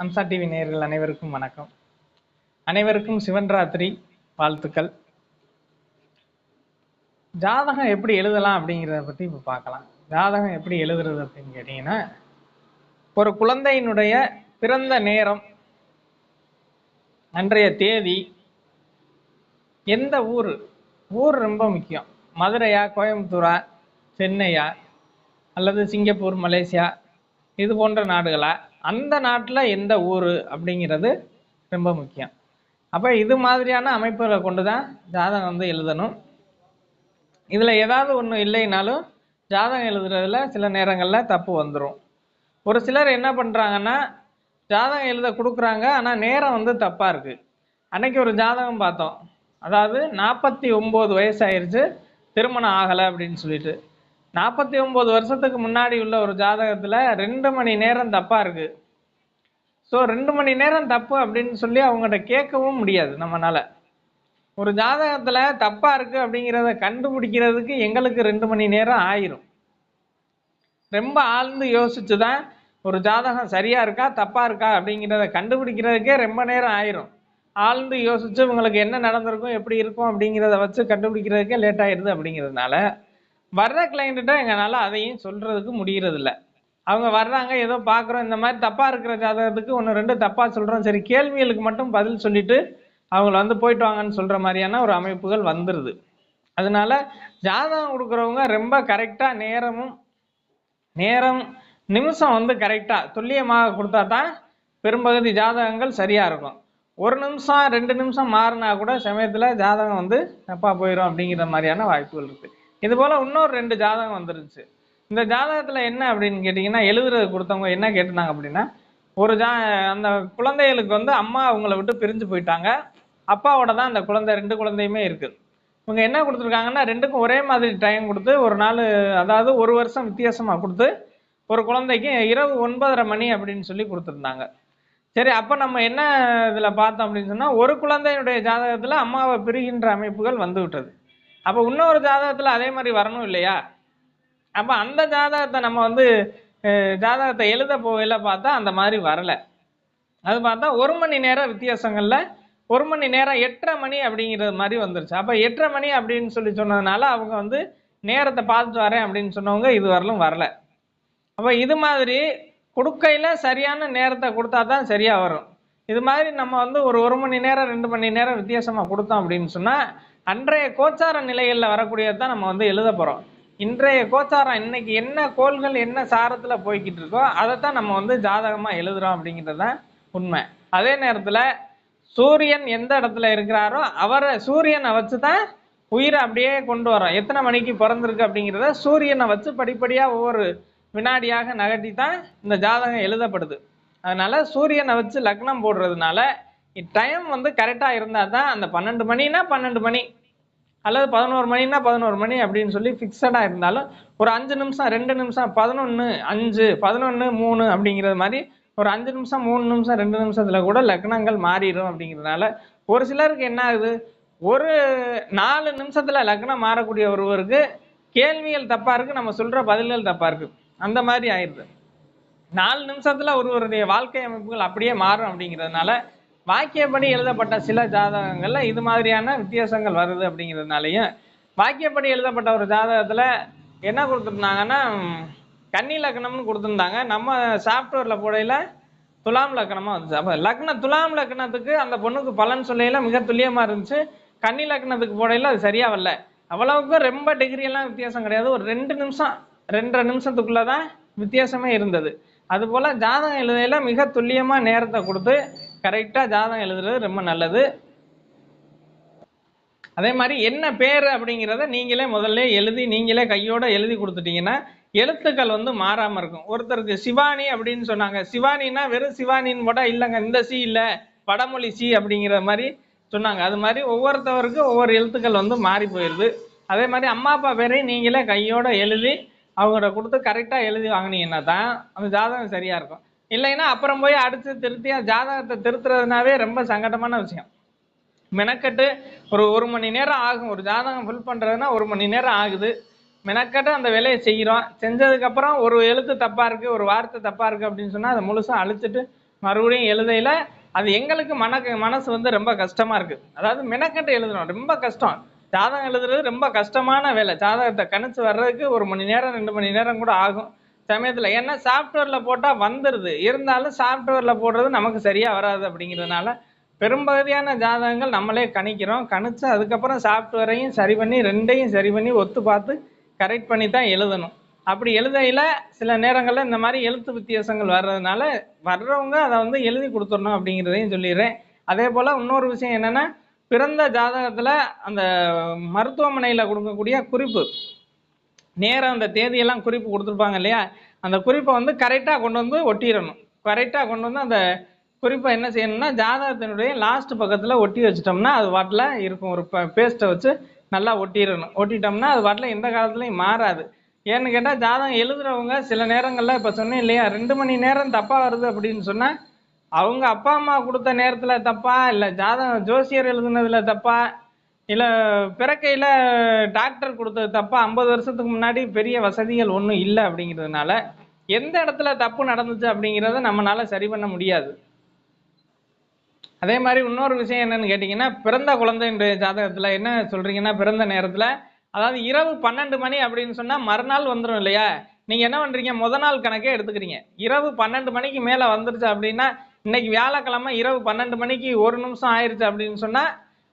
Amsa TV நேயர்கள் அனைவருக்கும் வணக்கம். அனைவருக்கும் சிவன் ராத்திரி வாழ்த்துக்கள். ஜாதகம் எப்படி எழுதலாம் அப்படிங்கிறத பற்றி இப்போ பார்க்கலாம். ஜாதகம் எப்படி எழுதுறது அப்படின்னு கேட்டிங்கன்னா ஒரு குழந்தையினுடைய பிறந்த நேரம் அன்றைய தேதி எந்த ஊர் ஊர் ரொம்ப முக்கியம். மதுரையா கோயம்புத்தூரா சென்னையா அல்லது சிங்கப்பூர் மலேசியா இது போன்ற நாடுகளா? அந்த நாட்டில் எந்த ஊர் அப்படிங்கிறது ரொம்ப முக்கியம். அப்போ இது மாதிரியான அமைப்புகளை கொண்டு தான் ஜாதகம் வந்து எழுதணும். இதில் ஏதாவது ஒன்று இல்லைனாலும் ஜாதகம் எழுதுறதுல சில நேரங்களில் தப்பு வந்துடும் ஒரு சிலர் என்ன பண்ணுறாங்கன்னா ஜாதகம் எழுத கொடுக்குறாங்க ஆனால் நேரம் வந்து தப்பாக இருக்குது அன்னைக்கு ஒரு ஜாதகம் பார்த்தோம். அதாவது நாற்பத்தி ஒம்பது வயசாயிருச்சு திருமணம் ஆகலை அப்படின்னு சொல்லிட்டு. நாற்பத்தி ஒம்பது வருஷத்துக்கு முன்னாடி உள்ள ஒரு ஜாதகத்தில் ரெண்டு மணி நேரம் தப்பாக இருக்குது ஸோ ரெண்டு மணி நேரம் தப்பு அப்படின்னு சொல்லி அவங்ககிட்ட கேட்கவும் முடியாது நம்மனால. ஒரு ஜாதகத்தில் தப்பாக இருக்குது அப்படிங்கிறத கண்டுபிடிக்கிறதுக்கு எங்களுக்கு ரெண்டு மணி நேரம் ஆயிரும். ரொம்ப ஆழ்ந்து யோசிச்சு தான் ஒரு ஜாதகம் சரியாக இருக்கா தப்பாக இருக்கா அப்படிங்கிறத கண்டுபிடிக்கிறதுக்கே ரொம்ப நேரம் ஆயிரும். ஆழ்ந்து யோசிச்சு இவங்களுக்கு என்ன நடந்திருக்கும் எப்படி இருக்கும் அப்படிங்கிறத வச்சு கண்டுபிடிக்கிறதுக்கே லேட் ஆயிடுது அப்படிங்கிறதுனால வர்ற கிளைண்ட்டை எங்களால் அதையும் சொல்கிறதுக்கு முடியறதில்ல. அவங்க வர்றாங்க ஏதோ பார்க்குறோம் இந்த மாதிரி தப்பாக இருக்கிற ஜாதகத்துக்கு ஒன்று ரெண்டு தப்பாக சொல்கிறோம் சரி கேள்விகளுக்கு மட்டும் பதில் சொல்லிட்டு அவங்கள வந்து போயிட்டு வாங்கன்னு சொல்கிற மாதிரியான ஒரு அமைப்புகள் வந்துடுது அதனால ஜாதகம் கொடுக்குறவங்க ரொம்ப கரெக்டாக நேரமும் நேரம் நிமிஷம் வந்து கரெக்டாக துல்லியமாக கொடுத்தா தான் பெரும்பகுதி ஜாதகங்கள் சரியாக இருக்கும். ஒரு நிமிஷம் ரெண்டு நிமிஷம் மாறினா கூட சமயத்தில் ஜாதகம் வந்து தப்பாக போயிடும் அப்படிங்கிற மாதிரியான வாய்ப்புகள் இருக்குது இது போல இன்னொரு ரெண்டு ஜாதகம் வந்துருச்சு. இந்த ஜாதகத்தில் என்ன அப்படின்னு கேட்டீங்கன்னா எழுதுறது கொடுத்தவங்க என்ன கேட்டிருந்தாங்க அப்படின்னா ஒரு ஜா அந்த குழந்தைகளுக்கு வந்து அம்மா அவங்கள விட்டு பிரிஞ்சு போயிட்டாங்க. அப்பாவோட தான் அந்த குழந்தை ரெண்டு குழந்தையுமே இருக்குது இவங்க என்ன கொடுத்துருக்காங்கன்னா ரெண்டுக்கும் ஒரே மாதிரி டைம் கொடுத்து ஒரு நாள் அதாவது ஒரு வருஷம் வித்தியாசமாக கொடுத்து ஒரு குழந்தைக்கு இரவு ஒன்பதரை மணி அப்படின்னு சொல்லி கொடுத்துருந்தாங்க. சரி அப்போ நம்ம என்ன இதில் பார்த்தோம் அப்படின்னு சொன்னால் ஒரு குழந்தையினுடைய ஜாதகத்தில் அம்மாவை பிரிகின்ற அமைப்புகள் வந்து விட்டது அப்போ இன்னொரு ஜாதகத்தில் அதே மாதிரி வரணும் இல்லையா? அப்போ அந்த ஜாதகத்தை நம்ம வந்து ஜாதகத்தை எழுத போகையில் பார்த்தா அந்த மாதிரி வரலை. அது பார்த்தா ஒரு மணி நேரம் வித்தியாசங்களில் ஒரு மணி நேரம் எட்டரை மணி அப்படிங்கிறது மாதிரி வந்துருச்சு. அப்போ எட்டரை மணி அப்படின்னு சொல்லி சொன்னதுனால அவங்க வந்து நேரத்தை பார்த்துட்டு வரேன் அப்படின்னு சொன்னவங்க இது வரலும் வரல. அப்போ இது மாதிரி கொடுக்கையில் சரியான நேரத்தை கொடுத்தா தான் சரியாக வரும். இது மாதிரி நம்ம வந்து ஒரு ஒரு மணி நேரம் ரெண்டு மணி நேரம் வித்தியாசமாக கொடுத்தோம் அப்படின்னு சொன்னால் அன்றைய கோச்சார நிலைகளில் வரக்கூடியது தான் நம்ம வந்து எழுத போகிறோம் இன்றைய கோச்சாரம் இன்னைக்கு என்ன கோள்கள் என்ன சாரத்தில் போய்கிட்டு இருக்கோ அதை தான் நம்ம வந்து ஜாதகமாக எழுதுகிறோம் அப்படிங்கிறது தான் உண்மை. அதே நேரத்தில் சூரியன் எந்த இடத்துல இருக்கிறாரோ அவரை சூரியனை வச்சு தான் உயிரை அப்படியே கொண்டு வரோம் எத்தனை மணிக்கு பிறந்திருக்கு அப்படிங்கிறத சூரியனை வச்சு படிப்படியாக ஒவ்வொரு வினாடியாக நகட்டி தான் இந்த ஜாதகம் எழுதப்படுது. அதனால் சூரியனை வச்சு லக்னம் போடுறதுனால டைம் வந்து கரெக்டாக இருந்தால் தான் அந்த பன்னெண்டு மணினா பன்னெண்டு மணி அல்லது பதினோரு மணினா பதினோரு மணி அப்படின்னு சொல்லி ஃபிக்ஸடாக இருந்தாலும் ஒரு அஞ்சு நிமிஷம் ரெண்டு நிமிஷம் பதினொன்று அஞ்சு பதினொன்று மூணு அப்படிங்கிறது மாதிரி ஒரு அஞ்சு நிமிஷம் மூணு நிமிஷம் ரெண்டு நிமிஷத்தில் கூட லக்னங்கள் மாறிடும் அப்படிங்கிறதுனால ஒரு சிலருக்கு என்ன ஆகுது? ஒரு நாலு நிமிஷத்தில் லக்னம் மாறக்கூடிய ஒருவருக்கு கேள்விகள் தப்பாக இருக்குது நம்ம சொல்கிற பதில்கள் தப்பாக இருக்குது அந்த மாதிரி ஆயிடுது. நாலு நிமிஷத்தில் ஒருவருடைய வாழ்க்கை அமைப்புகள் அப்படியே மாறும் அப்படிங்கிறதுனால வாக்கியப்படி எழுதப்பட்ட சில ஜாதகங்களில் இது மாதிரியான வித்தியாசங்கள் வருது அப்படிங்கிறதுனாலையும் வாக்கியப்படி எழுதப்பட்ட ஒரு ஜாதகத்தில் என்ன கொடுத்துருந்தாங்கன்னா கன்னி லக்னம்னு கொடுத்துருந்தாங்க. நம்ம சாஃப்ட்வேரில் போடையில் துலாம் லக்னமாக வந்துச்சு. அப்போ லக்ன துலாம் லக்னத்துக்கு அந்த பொண்ணுக்கு பலன் சொல்லையில் மிக துல்லியமாக இருந்துச்சு. கன்னி லக்னத்துக்கு போடையில் அது சரியாக வரல அவ்வளவுக்கு ரொம்ப டிகிரி எல்லாம் வித்தியாசம் கிடையாது. ஒரு ரெண்டு நிமிஷம் ரெண்டரை நிமிஷத்துக்குள்ளே தான் வித்தியாசமே இருந்தது. அதுபோல் ஜாதகம் எழுதையில் மிக துல்லியமாக நேரத்தை கொடுத்து கரெக்டாக ஜாதகம் எழுதுறது ரொம்ப நல்லது. அதே மாதிரி என்ன பேர் அப்படிங்கிறத நீங்களே முதல்ல எழுதி நீங்களே கையோட எழுதி கொடுத்துட்டீங்கன்னா எழுத்துக்கள் வந்து மாறாமல் இருக்கும். ஒருத்தருக்கு சிவானி அப்படின்னு சொன்னாங்க. சிவானின்னா வெறும் சிவானின்னு போட்டால் இல்லைங்க. இந்த சி இல்லை. வடமொழி சி அப்படிங்கிற மாதிரி சொன்னாங்க. அது மாதிரி ஒவ்வொருத்தவருக்கும் ஒவ்வொரு எழுத்துக்கள் வந்து மாறி போயிடுது அதே மாதிரி அம்மா அப்பா பேரையும் நீங்களே கையோட எழுதி அவங்கள கொடுத்து கரெக்டாக எழுதி வாங்கினீங்கன்னா தான் அந்த ஜாதகம் சரியாக இருக்கும். இல்லைன்னா அப்புறம் போய் அடித்து திருத்தியா ஜாதகத்தை திருத்துறதுனாவே ரொம்ப சங்கடமான விஷயம். மெனக்கட்டு ஒரு ஒரு மணி நேரம் ஆகும். ஒரு ஜாதகம் ஃபில் பண்ணுறதுனா ஒரு மணி நேரம் ஆகுது. மெனக்கட்டு அந்த வேலையை செய்கிறோம் செஞ்சதுக்கப்புறம் ஒரு எழுத்து தப்பாக இருக்குது ஒரு வார்த்தை தப்பாக இருக்குது அப்படின்னு சொன்னால் அதை முழுசாக அழிச்சிட்டு மறுபடியும் எழுதையில் அது எங்களுக்கு மனக்கு மனசு வந்து ரொம்ப கஷ்டமாக இருக்குது அதாவது மெனக்கட்டு எழுதணும். ரொம்ப கஷ்டம். ஜாதகம் எழுதுறது ரொம்ப கஷ்டமான வேலை. ஜாதகத்தை கணிச்சு வர்றதுக்கு ஒரு மணி நேரம் ரெண்டு மணி நேரம் கூட ஆகும். சமயத்தில் ஏன்னா சாஃப்ட்வேரில் போட்டால் வந்துடுது இருந்தாலும் சாஃப்ட்வேரில் போடுறது நமக்கு சரியாக வராது அப்படிங்கிறதுனால பெரும்பகுதியான ஜாதகங்கள் நம்மளே கணிக்கிறோம். கணிச்சு அதுக்கப்புறம் சாஃப்ட்வேரையும் சரி பண்ணி ரெண்டையும் சரி பண்ணி ஒத்து பார்த்து கரெக்ட் பண்ணி தான் எழுதணும். அப்படி எழுதையில் சில நேரங்களில் இந்த மாதிரி எழுத்து வித்தியாசங்கள் வர்றதுனால வர்றவங்க அதை வந்து எழுதி கொடுத்துடணும் அப்படிங்கிறதையும் சொல்லிடுறேன். அதே போல் இன்னொரு விஷயம் என்னென்னா பிறந்த ஜாதகத்தில் அந்த மருத்துவமனையில் கொடுக்கக்கூடிய குறிப்பு. நேரம் அந்த தேதியெல்லாம் குறிப்பு கொடுத்துருப்பாங்க இல்லையா? அந்த குறிப்பை வந்து கரெக்டாக கொண்டு வந்து ஒட்டிடணும். கரெக்டாக கொண்டு வந்து அந்த குறிப்பை என்ன செய்யணும்னா ஜாதகத்தினுடைய லாஸ்ட் பக்கத்தில் ஒட்டி வச்சிட்டோம்னா அது வாட்டில் இருக்கும். ஒரு பேஸ்ட்டை வச்சு நல்லா ஒட்டிடணும். ஒட்டிட்டோம்னா அது வாட்டில் எந்த காலத்துலையும் மாறாது. ஏன்னு கேட்டால் ஜாதகம் எழுதுறவங்க சில நேரங்களில் இப்போ சொன்னேன் இல்லையா ரெண்டு மணி நேரம் தப்பாக வருது அப்படின்னு சொன்னால் அவங்க அப்பா அம்மா கொடுத்த நேரத்தில் தப்பா இல்லை ஜாதகம் ஜோசியர் எழுதுனதில் தப்பா இல்லை பிறக்கையில் டாக்டர் கொடுத்தது தப்பா. ஐம்பது வருஷத்துக்கு முன்னாடி பெரிய வசதிகள் ஒன்றும் இல்லை அப்படிங்கிறதுனால எந்த இடத்துல தப்பு நடந்துச்சு அப்படிங்கிறத நம்மளால சரி பண்ண முடியாது. அதே மாதிரி இன்னொரு விஷயம் என்னன்னு கேட்டிங்கன்னா பிறந்த குழந்தைன்ற ஜாதகத்தில் என்ன சொல்கிறீங்கன்னா பிறந்த நேரத்தில் அதாவது இரவு பன்னெண்டு மணி அப்படின்னு சொன்னால் மறுநாள் வந்துடும் இல்லையா? நீங்கள் என்ன பண்ணுறீங்க முத நாள் கணக்கே எடுத்துக்கிறீங்க. இரவு பன்னெண்டு மணிக்கு மேலே வந்துருச்சு அப்படின்னா இன்னைக்கு வியாழக்கிழமை இரவு பன்னெண்டு மணிக்கு ஒரு நிமிஷம் ஆயிடுச்சு அப்படின்னு சொன்னால்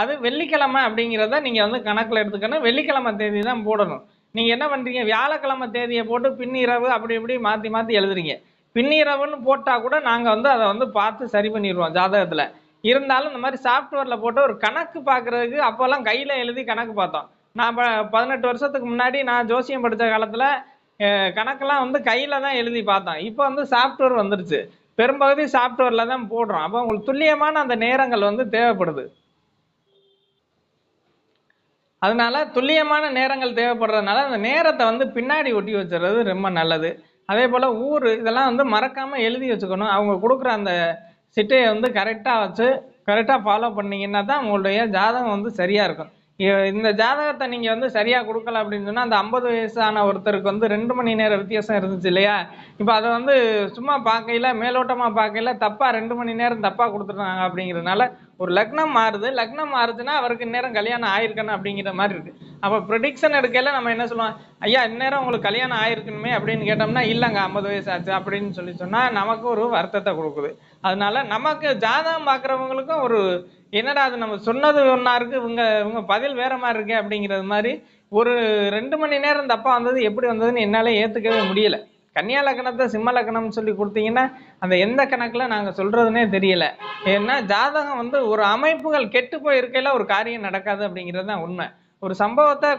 அது வெள்ளிக்கிழமை அப்படிங்கிறத நீங்கள் வந்து கணக்கில் எடுத்துக்கணும். வெள்ளிக்கிழமை தேதி தான் போடணும். நீங்கள் என்ன பண்ணுறீங்க வியாழக்கிழமை தேதியை போட்டு பின்னிரவு அப்படி இப்படி மாற்றி மாற்றி எழுதுறீங்க. பின்னிரவுன்னு போட்டால் கூட நாங்கள் வந்து அதை வந்து பார்த்து சரி பண்ணிடுவோம் ஜாதகத்தில். இருந்தாலும் இந்த மாதிரி சாஃப்ட்வேரில் போட்டு ஒரு கணக்கு பார்க்குறதுக்கு அப்போல்லாம் கையில் எழுதி கணக்கு பார்த்தோம். நான் ப பதினெட்டு வருஷத்துக்கு முன்னாடி நான் ஜோசியம் படித்த காலத்தில் கணக்கெல்லாம் வந்து கையில் தான் எழுதி பார்த்தோம். இப்போ வந்து சாஃப்ட்வேர் வந்துருச்சு. பெரும்பகுதி சாஃப்ட்வேரில் தான் போடுறோம். அப்போ உங்களுக்கு துல்லியமான அந்த நேரங்கள் வந்து தேவைப்படுது. அதனால துல்லியமான நேரங்கள் தேவைப்படுறதுனால அந்த நேரத்தை வந்து பின்னாடி ஒட்டி வச்சுறது ரொம்ப நல்லது. அதே போல் ஊர் இதெல்லாம் வந்து மறக்காமல் எழுதி வச்சுக்கணும். அவங்க கொடுக்குற அந்த சிட்டையை வந்து கரெக்டாக வச்சு கரெக்டாக ஃபாலோ பண்ணீங்கன்னா தான் உங்களுடைய ஜாதகம் வந்து சரியாக இருக்கும். இ- இந்த ஜாதகத்தை நீங்கள் வந்து சரியாக கொடுக்கல அப்படின்னு சொன்னால் அந்த ஐம்பது வயசான ஒருத்தருக்கு வந்து ரெண்டு மணி நேரம் வித்தியாசம் இருந்துச்சு இல்லையா? இப்போ அதை வந்து சும்மா பார்க்கையில மேலோட்டமாக பார்க்கையில தப்பாக ரெண்டு மணி நேரம் தப்பாக கொடுத்துருந்தாங்க அப்படிங்கிறதுனால ஒரு லக்னம் மாறுது லக்னம் மாறுச்சுன்னா அவருக்கு இந்நேரம் கல்யாணம் ஆயிருக்கணும் அப்படிங்கிற மாதிரி இருக்கு. அப்போ ப்ரொடிக்ஷன் எடுக்கையில நம்ம என்ன சொல்லுவோம்? ஐயா இந்நேரம் உங்களுக்கு கல்யாணம் ஆயிருக்கணுமே அப்படின்னு கேட்டோம்னா இல்லைங்க ஐம்பது வயசு ஆச்சு அப்படின்னு சொல்லி சொன்னால் நமக்கு ஒரு வருத்தத்தை கொடுக்குது. அதனால நமக்கு ஜாதகம் பார்க்குறவங்களுக்கும் ஒரு என்னடா அது நம்ம சொன்னது ஒன்றா இருக்கு இவங்க இவங்க பதில் வேற மாதிரி இருக்கே அப்படிங்கிறது மாதிரி ஒரு ரெண்டு மணி நேரம் தப்பா வந்தது எப்படி வந்ததுன்னு என்னால ஏத்துக்கவே முடியல. கன்னியா லக்னத்தை சிம்ம லக்னம்னு சொல்லி கொடுத்தீங்கன்னா அந்த எந்த கணக்கில் நாங்கள் சொல்கிறதுனே தெரியல. ஏன்னா ஜாதகம் வந்து ஒரு அமைப்புகள் கெட்டு போயிருக்கையில் ஒரு காரியம் நடக்காது அப்படிங்கிறது தான் உண்மை. ஒரு சம்பவத்தை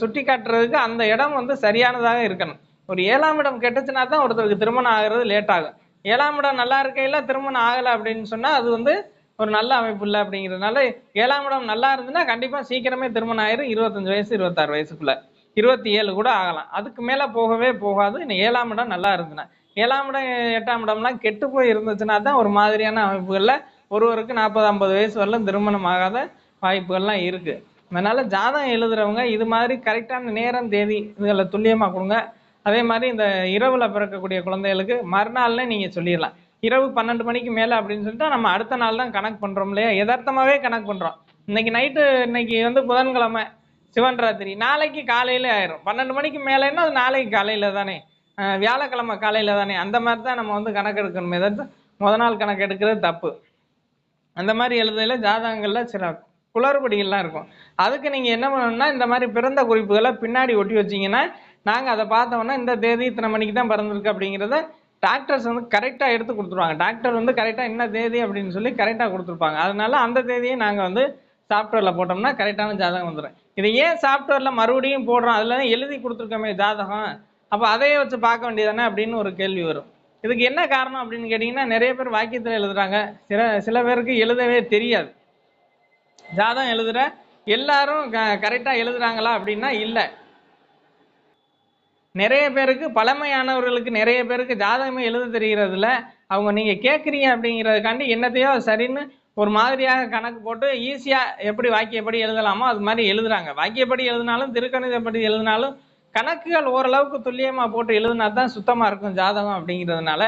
சுட்டி காட்டுறதுக்கு அந்த இடம் வந்து சரியானதாக இருக்கணும். ஒரு ஏழாம் இடம் கெட்டுச்சுன்னா தான் ஒருத்தருக்கு திருமணம் ஆகிறது லேட் ஆகும். ஏழாம் இடம் நல்லா இருக்கையில திருமணம் ஆகலை அப்படின்னு சொன்னால் அது வந்து ஒரு நல்ல அமைப்பு இல்லை அப்படிங்கிறதுனால ஏழாம் இடம் நல்லா இருந்துன்னா கண்டிப்பாக சீக்கிரமே திருமணம் ஆயிரும் இருபத்தஞ்சு வயசு இருபத்தாறு வயசுக்குள்ளே. இருபத்தி ஏழு கூட ஆகலாம். அதுக்கு மேலே போகவே போகாது. இன்னும் ஏழாம் இடம் நல்லா இருந்துன்னா ஏழாம் இடம் எட்டாம் இடம்லாம் கெட்டு போய் இருந்துச்சுன்னா தான் ஒரு மாதிரியான அமைப்புகளில் ஒருவருக்கு நாற்பது ஐம்பது வயசு வரலாம் திருமணம் ஆகாத வாய்ப்புகள்லாம் இருக்குது அதனால் ஜாதகம் எழுதுறவங்க இது மாதிரி கரெக்டான நேரம் தேதி இதுகளை துல்லியமாக கொடுங்க. அதே மாதிரி இந்த இரவில் பிறக்கக்கூடிய குழந்தைகளுக்கு மறுநாள்னே நீங்கள் சொல்லிடலாம். இரவு பன்னெண்டு மணிக்கு மேலே அப்படின்னு சொல்லிட்டு நம்ம அடுத்த நாள் தான் கணக்கு பண்ணுறோம் இல்லையா? எதார்த்தமாகவே கணக்கு பண்ணுறோம் இன்னைக்கு நைட்டு இன்னைக்கு வந்து புதன்கிழமை. சிவன் ராத்திரி நாளைக்கு காலையில ஆயிரும். பன்னெண்டு மணிக்கு மேலேன்னா அது நாளைக்கு காலையில தானே. வியாழக்கிழமை காலையில தானே. அந்த மாதிரி தான் நம்ம வந்து கணக்கு எடுக்கணுமே தவிர்த்து முத நாள் கணக்கு எடுக்கிறது தப்பு. அந்த மாதிரி எழுதையில ஜாதகங்கள்ல சில குளறுபடிகள்லாம் இருக்கும். அதுக்கு நீங்க என்ன பண்ணணும்னா இந்த மாதிரி பிறந்த குறிப்புகளை பின்னாடி ஒட்டி வச்சீங்கன்னா நாங்கள் அதை பார்த்தோம்னா இந்த தேதி இத்தனை மணிக்கு தான் பிறந்திருக்கு அப்படிங்கிறத டாக்டர்ஸ் வந்து கரெக்டாக எடுத்து கொடுத்துருவாங்க. டாக்டர் வந்து கரெக்டாக என்ன தேதி அப்படின்னு சொல்லி கரெக்டாக கொடுத்துருப்பாங்க. அதனால அந்த தேதியை நாங்கள் வந்து சாஃப்ட்வேரில் போட்டோம்னா கரெக்டான ஜாதகம் வந்துடும் இதை ஏன் சாஃப்ட்வேரில் மறுபடியும் போடுறோம்? அதில் தான் எழுதி கொடுத்துருக்கோமே ஜாதகம். அப்போ அதையே வச்சு பார்க்க வேண்டியதானே அப்படின்னு ஒரு கேள்வி வரும். இதுக்கு என்ன காரணம் அப்படின்னு கேட்டிங்கன்னா நிறைய பேர் வாக்கியத்தில் எழுதுறாங்க. சில சில பேருக்கு எழுதவே தெரியாது. ஜாதகம் எழுதுகிற எல்லாரும் கரெக்டாக எழுதுகிறாங்களா அப்படின்னா இல்லை. நிறைய பேருக்கு பழமையானவர்களுக்கு நிறைய பேருக்கு ஜாதகமே எழுத தெரிகிறதுல அவங்க நீங்கள் கேட்குறீங்க அப்படிங்கிறதுக்காண்டி என்னத்தையோ சரின்னு ஒரு மாதிரியாக கணக்கு போட்டு ஈஸியாக எப்படி வாக்கியப்படி எழுதலாமோ அது மாதிரி எழுதுறாங்க. வாக்கியப்படி எழுதினாலும் திருக்கணிதப்படி எழுதினாலும் கணக்குகள் ஓரளவுக்கு துல்லியமாக போட்டு எழுதினா தான் சுத்தமாக இருக்கும் ஜாதகம் அப்படிங்கிறதுனால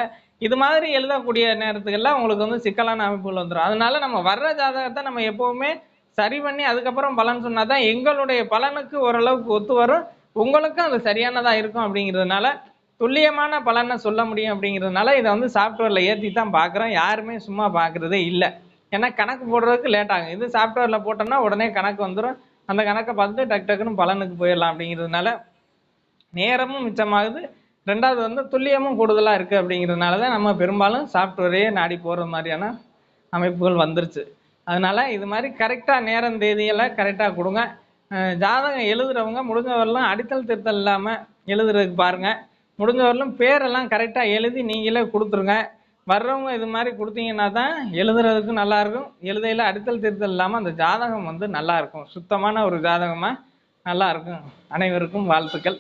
இது மாதிரி எழுதக்கூடிய நேரத்துக்கெல்லாம் உங்களுக்கு வந்து சிக்கலான அமைப்புகள் வந்துடும் அதனால நம்ம வர்ற ஜாதகத்தை நம்ம எப்போவுமே சரி பண்ணி அதுக்கப்புறம் பலன் சொன்னால் தான் எங்களுடைய பலனுக்கு ஓரளவுக்கு ஒத்து வரும். உங்களுக்கும் அது சரியானதாக இருக்கும் அப்படிங்கிறதுனால துல்லியமான பலனை சொல்ல முடியும் அப்படிங்கிறதுனால இதை வந்து சாஃப்ட்வேரில் ஏற்றி தான் பார்க்குறோம். யாருமே சும்மா பார்க்குறதே இல்லை. ஏன்னா கணக்கு போடுறதுக்கு லேட் ஆகும். இது சாஃப்ட்வேரில் போட்டோம்னா உடனே கணக்கு வந்துடும் அந்த கணக்கை பார்த்துட்டு டக்கு டக்குன்னு பலனுக்கு போயிடலாம் அப்படிங்கிறதுனால நேரமும் மிச்சமாகுது. ரெண்டாவது வந்து துல்லியமும் கூடுதலாக இருக்குது அப்படிங்கிறதுனால தான் நம்ம பெரும்பாலும் சாஃப்ட்வேரையே நாடி போகிற மாதிரியான அமைப்புகள் வந்துருச்சு. அதனால இது மாதிரி கரெக்டாக நேரம் தேதியெல்லாம் கரெக்டாக கொடுங்க. ஜாதகம் எழுதுறவங்க முடிஞ்சவரெல்லாம் அடித்தல் திருத்தல் இல்லாமல் எழுதுறதுக்கு பாருங்கள் முடிஞ்சவரெல்லாம் பேரெல்லாம் கரெக்டாக எழுதி நீங்களே கொடுத்துருங்க. வர்றவங்க இது மாதிரி கொடுத்தீங்கன்னா தான் எழுதுறதுக்கும் நல்லா இருக்கும். எழுதையில் அடித்தல் திருத்தல் இல்லாமல் அந்த ஜாதகம் வந்து நல்லா இருக்கும். சுத்தமான ஒரு ஜாதகமாக நல்லா இருக்கும். அனைவருக்கும் வாழ்த்துக்கள்.